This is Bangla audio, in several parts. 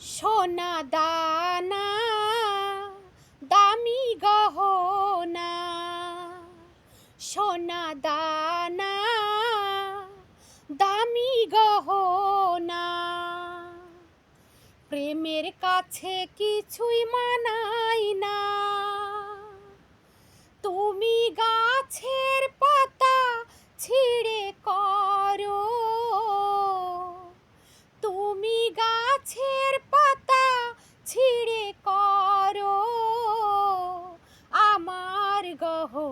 সোনা দানা, দামি গহনা। সোনা দানা, দামি গহনা। প্রেমের কাছে কিছুই মানাই না। তুমি গাছের পাতা ছিঁড়ে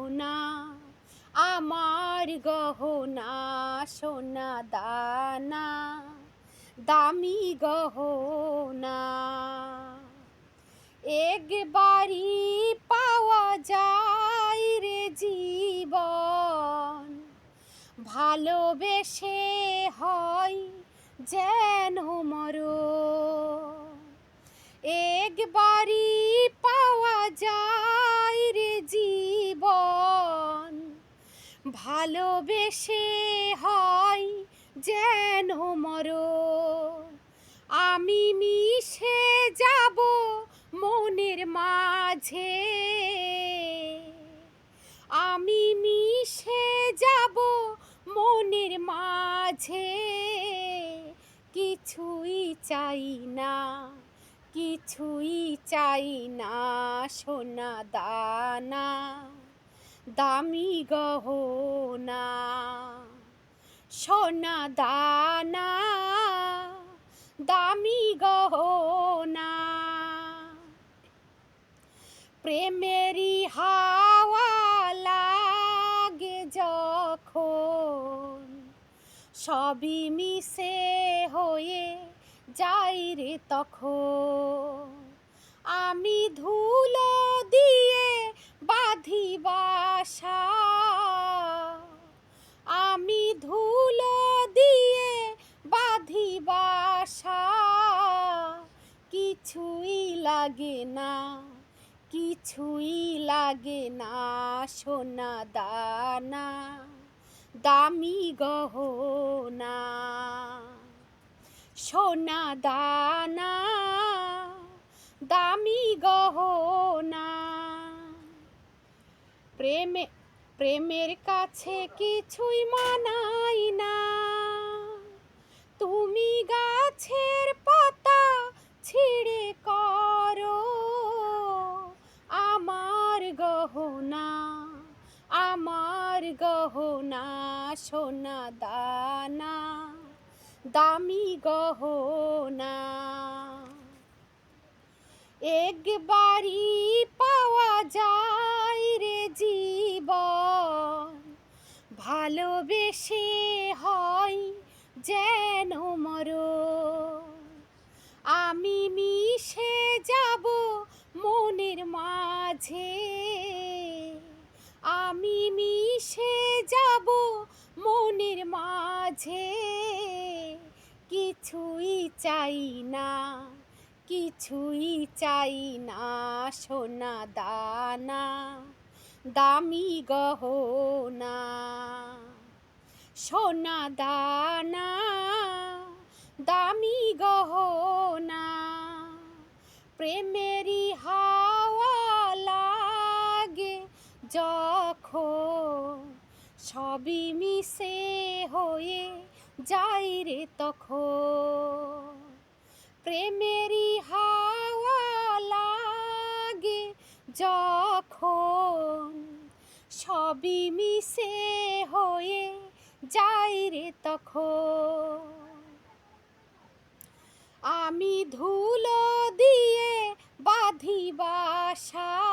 গহনা, আমার গহনা, সোনা দানা, দামি গহনা। একবারই পাওয়া যায় রে জীবন, ভালোবেসে হয় যেন ভালোবেসে হয় যেন মর আমি মিশে যাব মনের মাঝে। আমি মিশে যাব মনের মাঝে। কিছুই চাই না, কিছুই চাই না সোনা দানা। দামি গহনা, সোনা দানা, দামি গহনা। প্রেমেরই হাওয়া লাগে যখন সবই মিশে হয়ে যাই রে তখন। আমি ধুলো কিছুই লাগে না সোনা দানা, দামি গহনা। সোনা দানা, দামি গহনা। প্রেমে, প্রেমের কাছে কিছুই মানাই না। তুমি গাছের গহনা, সোনা দানা, দামি গহনা। একবারই পাওয়া যায় রে জীবন, ভালোবেসে হয় যেন মর আমি মিশে যাব মনের মাঝে, আমি মিশে মাঝে কিছুই চাই না, কিছুই চাই না সোনা দানা, দামি গহনা। সোনা দানা, দামি গহনা প্রেমেরই সবই মিশে হয়ে যাই রে তখন। প্রেমেরই হাওয়া লাগে যখন। সবই মিশে হয়ে যাই রে তখন। আমি ধুলো দিয়ে বাঁধি বাসা